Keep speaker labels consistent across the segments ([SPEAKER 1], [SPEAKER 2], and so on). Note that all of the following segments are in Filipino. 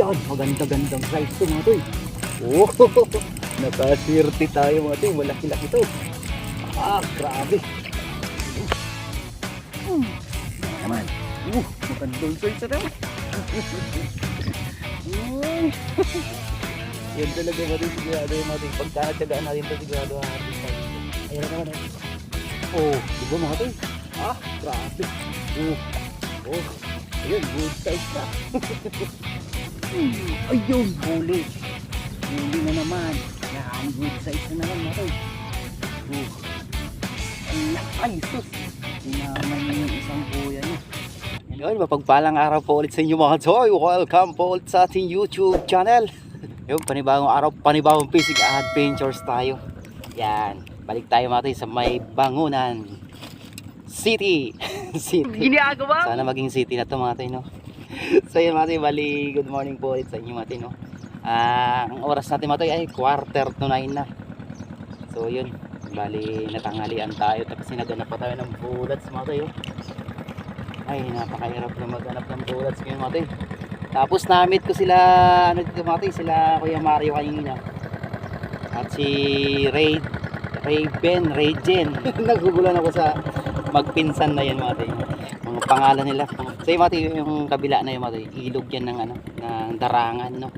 [SPEAKER 1] yan, maganda-gandang size to mga toy. Oh, nakasirti tayo mga toy, malaki-laki to. Ah, grabe. Hmm. Naman. Uh, magandang size na. Hmm. Yan talaga mga toy, sigurado yung mga toy. Pagka nagtagaan natin to, sigurado haharvest tayo. Ayan naman eh. Oh, di ba mga toy? Ah, grabe. Oh, oh. Ayun, good size na. Ayun, huli. Huli na naman. Yan, good size na naman toy. Oh. Ang lakay, sus. Tinaman niya yung isang kuya niya. Yun, mapagpalang araw po ulit sa inyo mga toy. Welcome po ulit sa ating YouTube channel. Yun, panibagong araw, panibagong basic adventures tayo. Yan, balik tayo mga toy sa may bangunan. City. City.
[SPEAKER 2] Ginagawa?
[SPEAKER 1] Sana maging city na to mga tayo, no? So yun mga bali good morning po ulit sa inyo mga no? Ah, ang oras natin mga ay quarter to nine na. So yun, bali natanghalian tayo tapos sinaganap pa tayo ng bullets mga tayo. Ay, napakahirap na maghanap ng bullets ngayon mga. Tapos na-meet ko sila, ano dito mga sila Kuya Mario kanina. At si Ray, Raven, Rayjen. Nagugulan ako sa magpinsan na yan mga tayo. Mga pangalan nila. So yung tayo, yung kabila na yung tayo, ilog yan ng ano, ng darangan no.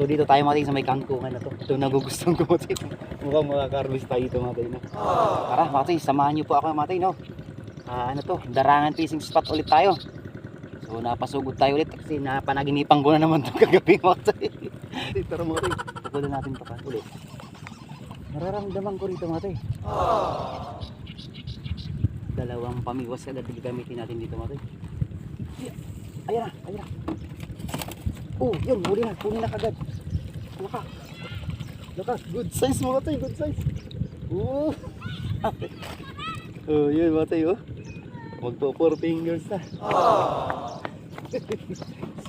[SPEAKER 1] So dito tayo tayo sa may kangkungan na to. Ito nagugustuhan ko tayo. Mukhang makaka-harvest tayo ito tayo no. Tara tayo, samahan niyo po ako tayo no. Ah, ano to, darangan fishing spot ulit tayo. So napasugod tayo ulit kasi napanaginipan ko na naman to kagabi mga tayo. Tara mga tayo, tukulan natin pa ulit. Nararamdaman ko rito mga tayo dalawang pamiwas agad gagamitin natin dito mga toy. Ayan na, ayan na. Oh, yun, huli na, huli na kagad. Laka. Laka, good size mga toy, good size. Oh. oh, yun mga toy, oh. Magpo four fingers na.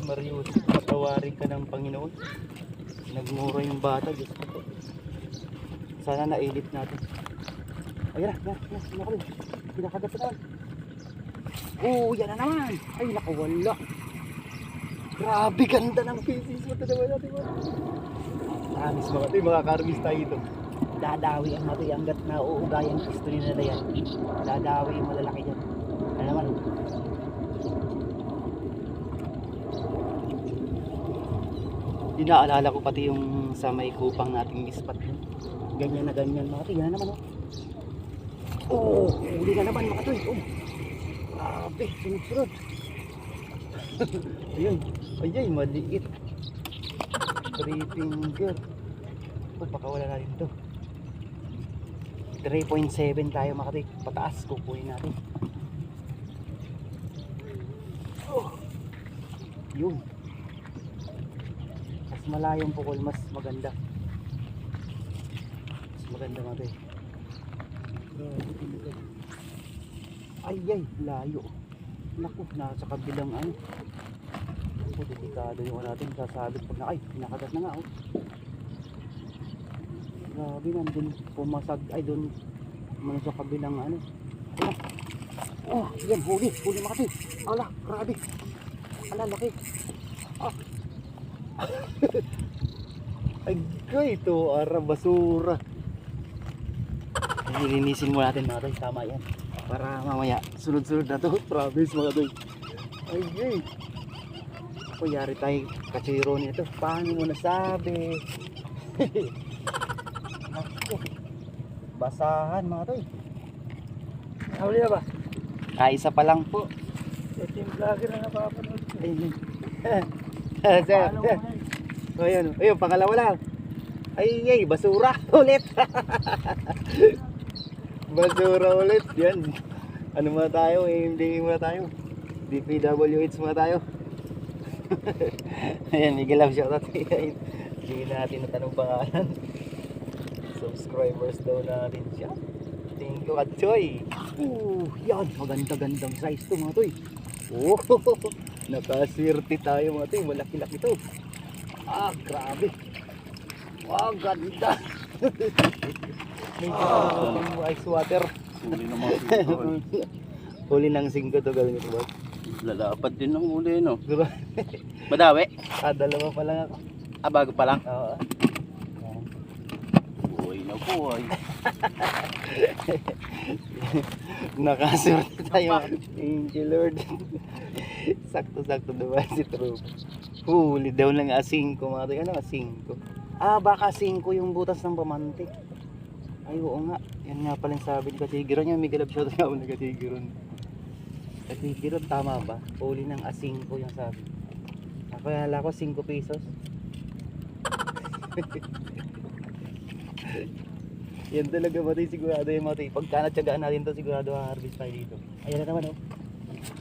[SPEAKER 1] Marius, patawarin ka ng Panginoon. Nagmura yung bata, Diyos ko po. Sana na-edit natin. Ayan na, yan, yan, yan, yan. Pinakagat na naman. Oh, yan na naman. Ay, nakawala. Grabe, ganda ng pieces. Ito naman natin mga. Promise mga ito, mga karmis tayo ito. Dadawi ang mati hanggat na uugayan pisto ni nila yan. Dadawi yung malalaki dyan. Ano naman? Inaalala ko pati yung sa may kupang nating mispat. Ganyan na ganyan mga ito. Yan na naman oh. Oh, huli na naman mga toy. Oh. Grabe, sunod-sunod. Ayun. Ayay, maliit. Three finger. Oh, baka wala na rin to. 3.7 tayo toy. Pataas, kukunin natin. Oh. Yun. Mas malayong pukol, mas maganda. Mas maganda toy. Ay, ay, layo. Naku, nasa kabilang ano. Naku, delikado yung ano natin. Sasabit pag na, ay, pinakagat na nga, oh. Grabe, nandun pumasag, ay, doon, ano sa kabilang ano. Ala. Oh, yan, huli, huli mga kapit. Ala, grabe. Ala, laki. Ah. ay, ito, ara, basura. Nilinisin mo natin mga toy, tama yan. Para mamaya, sunod-sunod na to. Promise mga toy. Ay, ay. Ako, yari tayo kachiro nito. Paano mo nasabi? Ako. Basahan mga toy.
[SPEAKER 2] Huli na ba?
[SPEAKER 1] Kaisa pa lang po.
[SPEAKER 2] Ito yung vlogger na napapanood ko.
[SPEAKER 1] Ayun.
[SPEAKER 2] Paano mo na yun?
[SPEAKER 1] O yan. Ayun, pangalawa lang. Ay, ay, basura ulit. Basura ulit. Yan. Ano muna tayo? Hindi muna tayo. DPWH muna tayo. Ayan, Miguel Love shoutout. Hindi natin natanong pangalan. Subscribers daw natin siya. Thank you, Katsoy. Uh, yan. Maganda-gandang size to mga toy. Oh, nakasirti tayo mga toy. Malaki-laki to. Ah, grabe. Wow, ganda. Medyo uh, ice water.
[SPEAKER 2] Huli na mga sito.
[SPEAKER 1] Huli ng singko to gawin ito ba?
[SPEAKER 3] Lalapad din ng uli, no?
[SPEAKER 1] Diba?
[SPEAKER 3] Madawi.
[SPEAKER 1] Ah, dalawa pa lang ako.
[SPEAKER 3] Ah, bago pa lang.
[SPEAKER 1] Oo.
[SPEAKER 3] Buhay na buhay.
[SPEAKER 1] Nakaswerte tayo. Thank you, Lord. Sakto-sakto diba si Troop. Huli daw ng asing ko mga tayo. Ano asing ko? Ah, baka asing ko yung butas ng pamantik. Ay, oo nga. Yan nga pala yung sabi ni Katigiron. Yung Miguel Abshot nga ako na Katigiron. Katigiron, tama ba? Huli ng asing ko yung sabi. Ako, hala ko 5 pesos. Yan talaga matay sigurado yung matay. Pagka natsagaan natin to sigurado harvest tayo dito. Ayan na naman oh.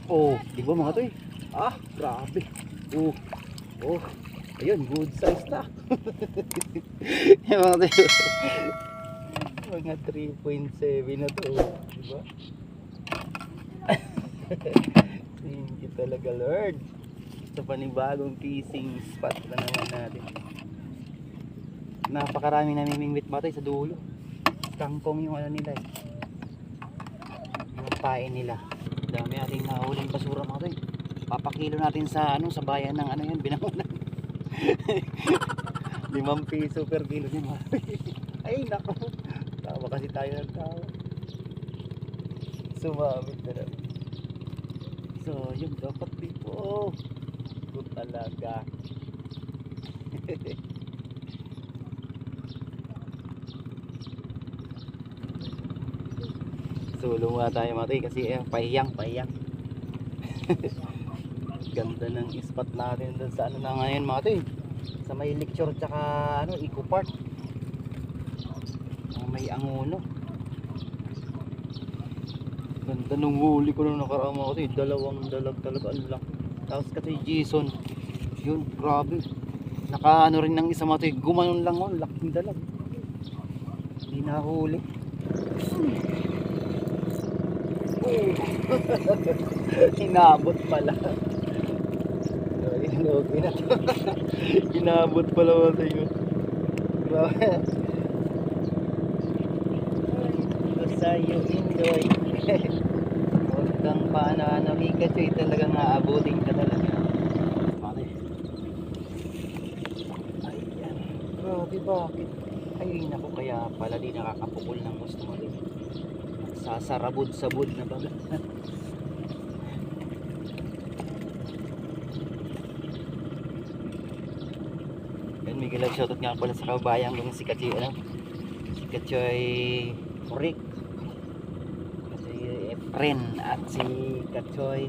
[SPEAKER 1] Oh, di ba mga toy? Ah, grabe. Oh. Oh. Ayun, good size na. yung mga toy. Mga 3.7 na to. Di ba? Thank you talaga Lord. Sa panibagong fishing spot na naman natin. Napakaraming namimingwit matay sa dulo kangkong yung ano nila eh. Yung pain nila. Dami ating nahuling basura mga toy. Papakilo natin sa ano sa bayan ng ano yan binangunan. Limang piso per kilo ni toy. Ay nako. Kasi tayo ng tao. Sumamit na lang. So, yung dapat dito. Good talaga. Sulong nga tayo matay kasi eh, pahiyang, pahiyang. Ganda ng spot natin dun sa ano na ngayon mga toy. Sa may lecture tsaka ano, eco park. May anguno. Ganda nung huli ko nung nakaraan mga toy. Dalawang dalag talaga ang laki. Tapos kasi Jason. Yun, grabe. Naka ano rin ng isa mga toy. Gumanon lang oh, laking dalag. Hindi nahuli. Inabot pala. Okay na to. Inabot pala mo tayo. Grabe. Ito sa'yo, Indoy. Huwag kang paano-ano, Pikachu. Talagang aabutin ka talaga. Mati. Ayan. Grabe, bakit? Ay, naku, kaya pala di nakakapukul ng gusto mo rin. Sasarabod-sabod na baga. Yan, may gilag shoutout nga pala sa kabayan kung si Kachoy, ano? Si Kachoy Rick. Efren at si Kachoy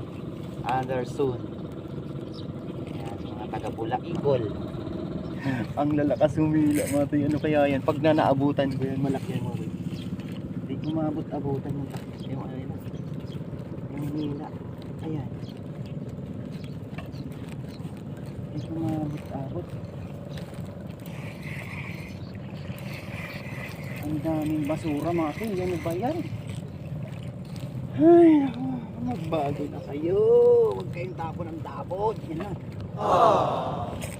[SPEAKER 1] Anderson. Yan, mga taga Bulaicol. Ang lalakas humila mga to. Ano kaya yan? Pag na naabutan ko yan, malaki mga to. Hindi ko maabot-abutan yung yung ano yun. Yung. Ayan. Hindi ko maabot-abot. Ang daming basura mga to. Yan ba yan? Ay, naku. Magbago na kayo. Huwag kayong tapon ng tapon. Yan na.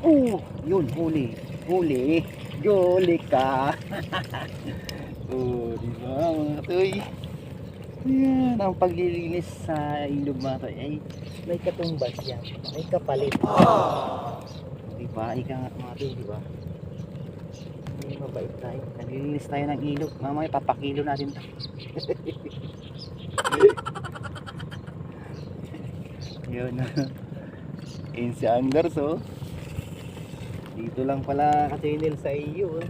[SPEAKER 1] Oh, yun, huli. Huli. Huli ka. oh, di ba mga toy? Yan, ang paglilinis sa ilog mga toy ay may katumbas yan. May kapalit. Di ba? Ika nga mga toy, di ba? May mabait tayo. Naglilinis tayo ng ilog. Mamaya papakilo natin to. Yun na. Yun si Anders oh. Dito lang pala ka-channel sa iyo. Oh.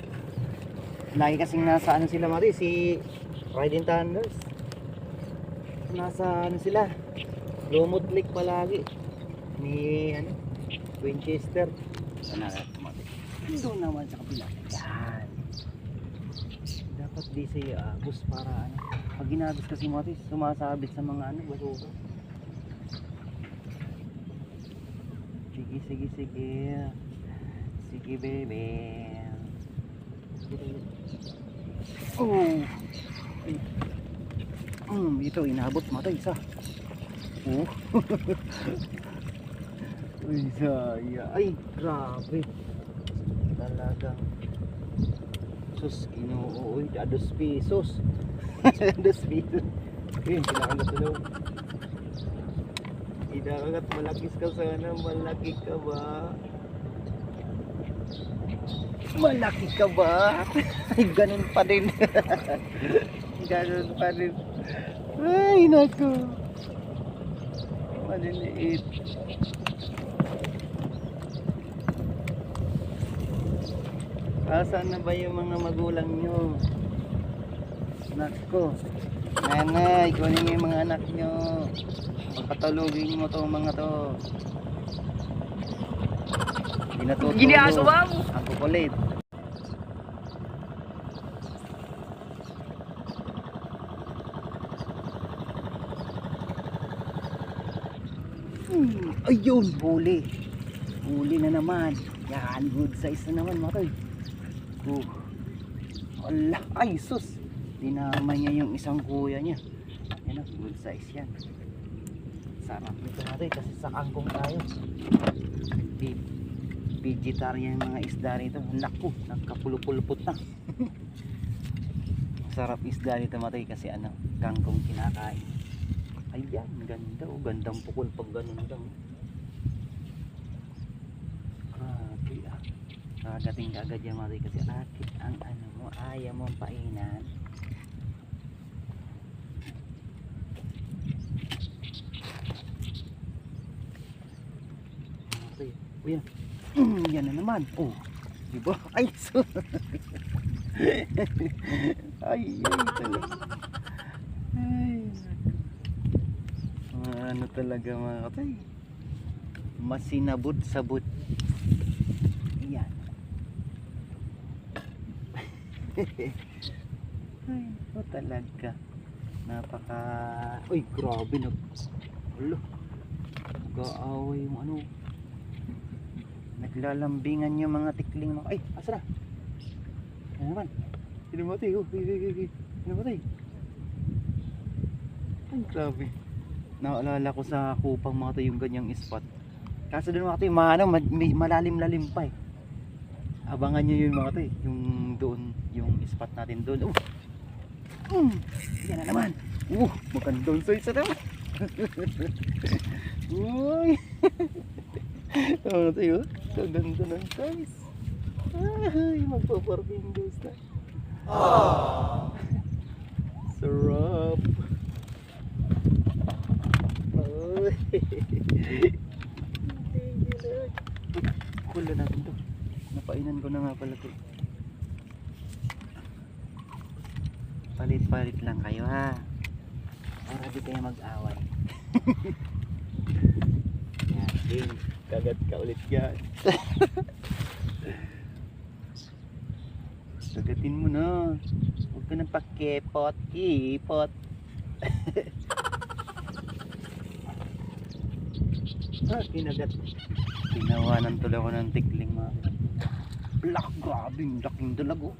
[SPEAKER 1] Lagi kasing nasa ano sila mati si Riding Thunders. Nasa ano sila? Lumot Lake palagi. Ni ano? Winchester. Sana mati. Doon naman sa kabila. Yan. Dapat di sa agos para ano. Pag ginagos kasi mati, sumasabit sa mga ano, basura. Sige, sige, sige. Sige, bebe. Oh. Ay. Mm, ito inabot mata isa. Oh. Uy, saya. Ay, grabe. Talagang sus inuuy, ados pisos. ados pisos. Ayun, kailangan na tulog. Inaangat malakis ka sana. Malaki ka ba? Malaki ka ba? Ganun pa din. ganun pa din. Ay, naku. Maliliit. Asan na ba yung mga magulang nyo? Nako. Nanay, kunin yung mga anak nyo. Pagpatulugin mo to mga to. Hindi natutulog.
[SPEAKER 2] Giniagawa mo.
[SPEAKER 1] Ang kukulit. Hmm, ayun, huli. Huli na naman. Yan, good size na naman mga toy. Oh. Wala, ay sus. Dinamay niya yung isang kuya niya. Yan good size yan. Sarap nito natin kasi sa kangkong tayo. Ve- Vegetarian yung mga isda rito. Naku, nagkapulupulupot na. Sarap isda dito matay kasi ano, kangkong kinakain. Ayan, ganda oh. Gandang pukul pag ganun lang. Grabe ah. Kagating agad yan matay kasi akit ang ano mo, ayaw mong painan. Matay. Oh, yan. yan na naman. Oh, diba? Ay, so. ay, ay, talaga. Ay, ano talaga mga katay. Masinabot-sabot. Yan. Ay, ito talaga. Napaka... Uy, grabe nag... Ulo. Nag-aaway yung ano. Naglalambingan yung mga tikling mo. Ay, asa na? Ano naman? Sinamatay. Oh, ay, ay, grabe. Naalala ko sa kupang mga yung ganyang spot. Kaso doon mga to yung mga ano, ma- may malalim-lalim pa eh. Abangan nyo yun mga to eh. Yung doon, yung spot natin doon. Oh! Mm, yan na naman. Uh, magandang size na naman. Uy! Ano to Gaganda ng size. Ay, magpa-barbendos na. Sarap. Ay. Kula natin to. Napainan ko na nga pala to. Palit-palit lang kayo ha. Para di kayo mag-away. Yan, Ding. Kagat ka ulit yan. Kagatin mo na. Huwag ka nang pakipot. Ipot. ah, kinagat. Tinawanan tuloy ako ng tikling mga. Black, grabe. Laking dalago.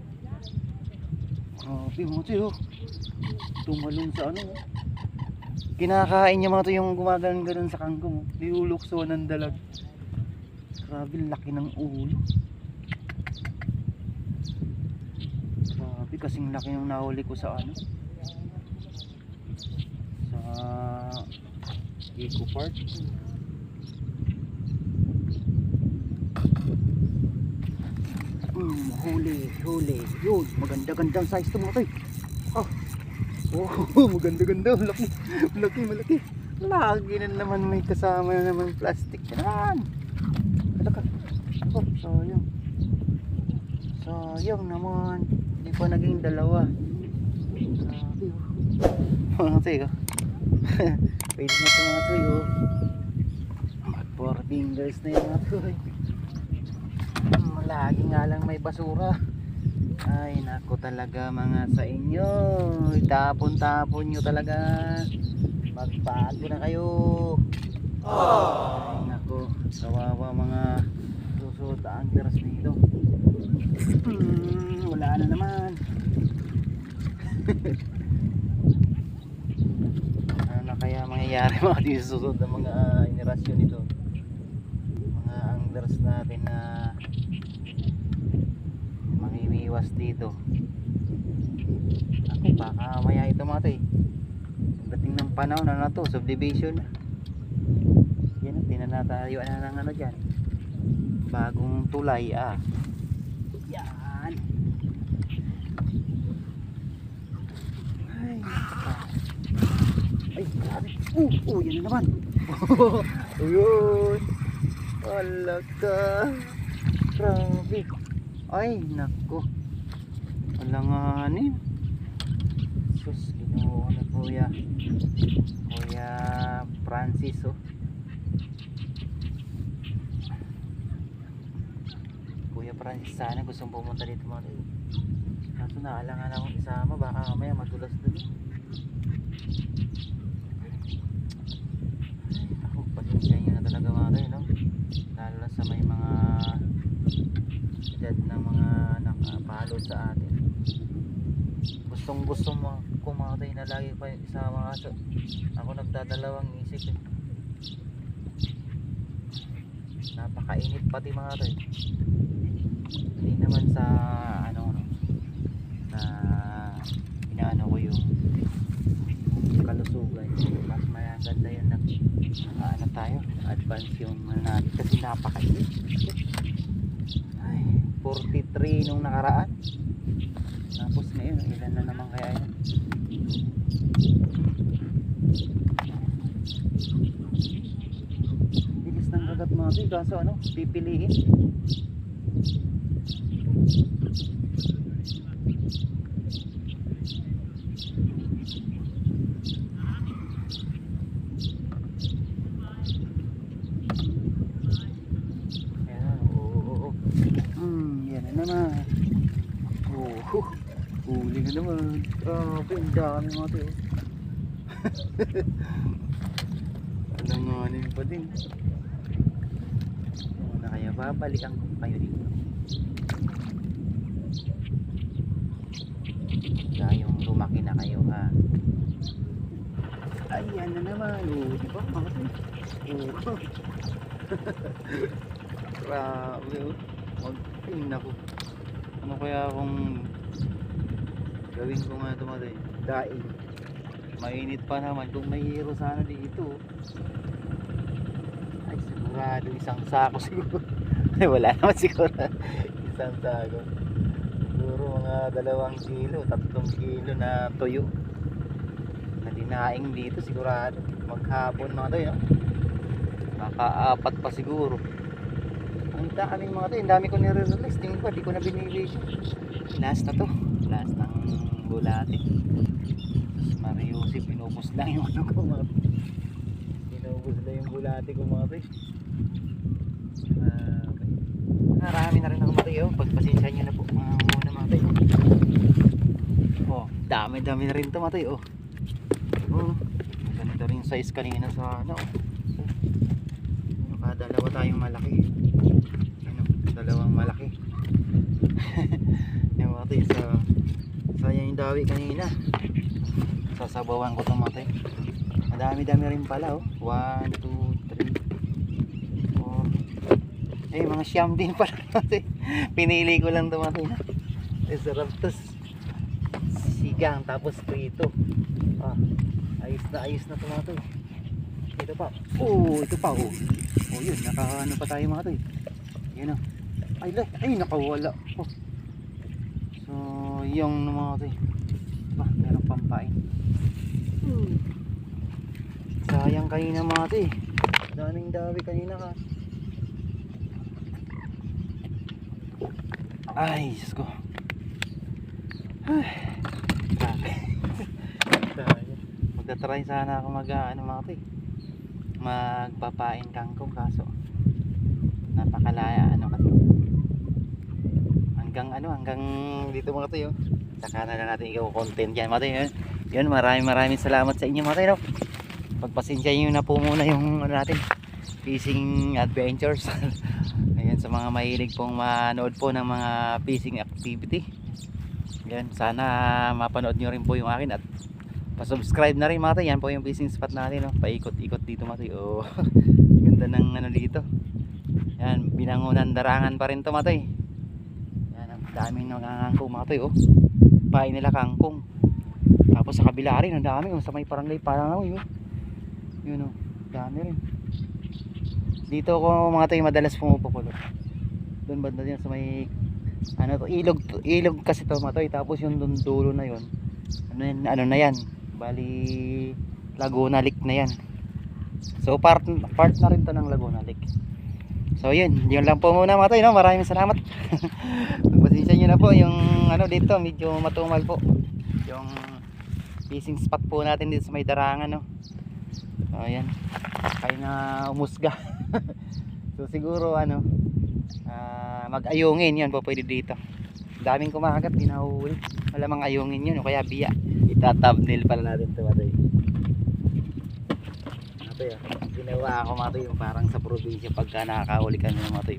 [SPEAKER 1] Grabe mga tiyo. Tumalon sa ano. Kinakain niya mga to yung gumaganon-ganon sa kangkong. Nilulukso ng dalag. Grabe, laki ng ulo. Grabe, kasing laki ng nahuli ko sa ano. Sa Eco Park. Hmm, huli, huli. Yun, maganda-gandang size to mga toy. Oh. Maganda-ganda. Laki, laki, malaki. Lagi na naman may kasama na naman plastic. Yan. Kada ka. Oh, sayang. Sayang naman. Hindi pa naging dalawa. Grabe oh. Mga toy oh. Pwede na ito mga toy oh. Mag four fingers na yung mga. Hmm, Lagi nga lang may basura. Ay nako talaga mga sa inyo. Tapon-tapon nyo talaga. Magbago na kayo. Ay nako. Kawawa mga susunod na anglers dito. Hmm, wala na naman. ano kaya mangyayari mga di sa susunod na mga generasyon nito? Mga anglers natin na mamimiwas dito ako baka maya ito mga to eh dating ng panahon na na to subdivision na tinanatayuan na ng ano dyan. Bagong tulay ah. Yan. Ay. Ay, grabe. Uh, uh, yan na naman. Ayun. Wala ka. Grabe. Ay, nako. Alanganin. Sus, ginoo na kuya. Kuya Francis, oh. Kuya Francis, sana gustong pumunta dito mga tayo. Kaso naalangan akong isama, baka mamaya madulas dun. Ako, pasensya nyo na talaga mga tayo, no? Lalo na sa may mga edad ng mga nakapalo sa atin. Gustong gusto mo kumatay na lagi pa yung isama kaso ako nagdadalawang isip eh. Napakainit pati mga to eh. Hindi naman sa ano no na inaano ko yung yung kalusugan. Mas maganda yun na ano tayo advance yung ano kasi napakainit. Ay 43 nung nakaraan tapos ngayon ilan na naman kaya yun? Bilis ng to eh, kaso ano pipiliin Ayan, oo, oo, oo. Hmm, yan na naman. Oo, huh. huli na naman. Grabe, ang dami mga to. Alanganin pa din. Oo na kaya, babalikan ko kayo dito. Tayong lumaki na kayo ha. Ay, yan na naman. Oo, di ba? Mga to. Oo. Grabe oh. Mag naku. Ano kaya kung gawin ko nga ito mga daing. Mainit pa naman kung may hero sana dito. Ay sigurado isang sako siguro. Ay wala naman siguro. isang sako. Siguro mga dalawang kilo, tatlong kilo na tuyo. Na dinaing dito sigurado. Maghapon mga to yun. Makaapat pa siguro. Ang dami mga to, ang dami ko nire-release. Tingin ko, di ko na binili. Last na to. Last ng bulate. Tapos Mariusi, pinubos lang yung ano ko mga to. Pinubos lang yung bulate ko mga to. Uh, Marami na rin ako mga to. oh. Pagpasensya nyo na po mga muna mga to. Oh, dami-dami na rin to mga to. Oh. Oh, ganito rin size kanina sa ano. Oh. Ano, Kadalawa tayong malaki. Ano, dalawang malaki. yung mati sa dawi kanina. Sasabawan ko itong mati. Madami-dami rin pala oh. 1, 2, 3, 4. Eh, mga siyam din pala. Pinili ko lang ito mati. Eh, sarap tos. Sigang tapos prito. Ah, ayos na ayos na mati. Ito pa. Oh, ito pa oh. Oh, yun, nakaano pa tayo mga to eh. Yun oh. Ay, ay, nakawala. Oh. So, yung mga to eh. Ba, meron pampain. Hmm. Sayang kanina eh. Daming dawi kanina ka. Ay, Diyos ko. Ay. Magta-try sana ako mag, ano eh magpapain kangkong kaso napakalaya ano kasi hanggang ano hanggang dito mga tayo saka na lang natin ikaw content yan tayo yun, yun maraming maraming salamat sa inyo tayo no? pagpasensya nyo na po muna yung ano natin fishing adventures ayan sa mga mahilig pong manood po ng mga fishing activity yan sana mapanood nyo rin po yung akin at pa-subscribe na rin tayo. Yan po yung fishing spot natin. No? Paikot-ikot dito tayo. Oh, ganda ng ano dito. Yan, binangunan darangan pa rin to tayo. Yan, ang daming nangangangkong mga tayo. Oh. Pain nila kangkong. Tapos sa kabila rin, ang dami. Oh, sa may parangay parang oh, yun. Yun oh, dami rin. Dito ako mga tayo madalas pumupukulot. Doon banda din sa may ano to, ilog ilog kasi to mga tayo. Tapos yung doon dulo na yon. Ano yan, ano na yan? Bali Laguna Lake na yan. So part part na rin to ng Laguna Lake. So yun, yun lang po muna mga tayo, no? Maraming salamat. Pagpasensya nyo na po yung ano dito, medyo matumal po. Yung fishing spot po natin dito sa may darangan, no? So ayan, kaya na umusga. so siguro ano, ah, mag-ayungin yun po pwede dito. Daming kumakagat, di nahuhuli. Malamang ayungin yun, o kaya biya. Ita-thumbnail pala natin ito, matoy. Matoy, ah. ginawa ako matoy yung parang sa probinsya pagka nakakahuli kami ng matoy.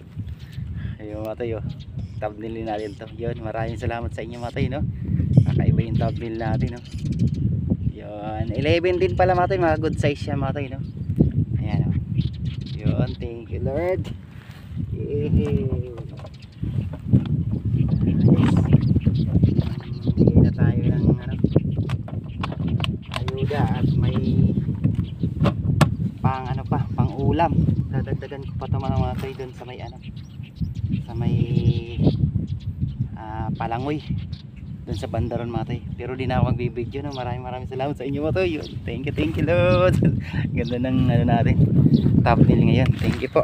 [SPEAKER 1] Ayun matoy, oh. thumbnail natin to. Yun, maraming salamat sa inyo matoy, no? Kakaiba yung thumbnail natin, no? Yun, 11 din pala matoy, mga good size siya matoy, no? Ayan, oh. Yun, thank you Lord. Yay! Tayo ng ano, ayuda at pang ano pa, pang ulam. Dadagdagan ko pa ito tayo doon sa may ano, sa may ah, palangoy doon sa bandaron mga tayo. Pero di na ako magbibideo no. Maraming maraming salamat sa inyo mga tayo. Thank you, thank you Lord. Ganda ng ano natin. Thumbnail ngayon. Thank you po.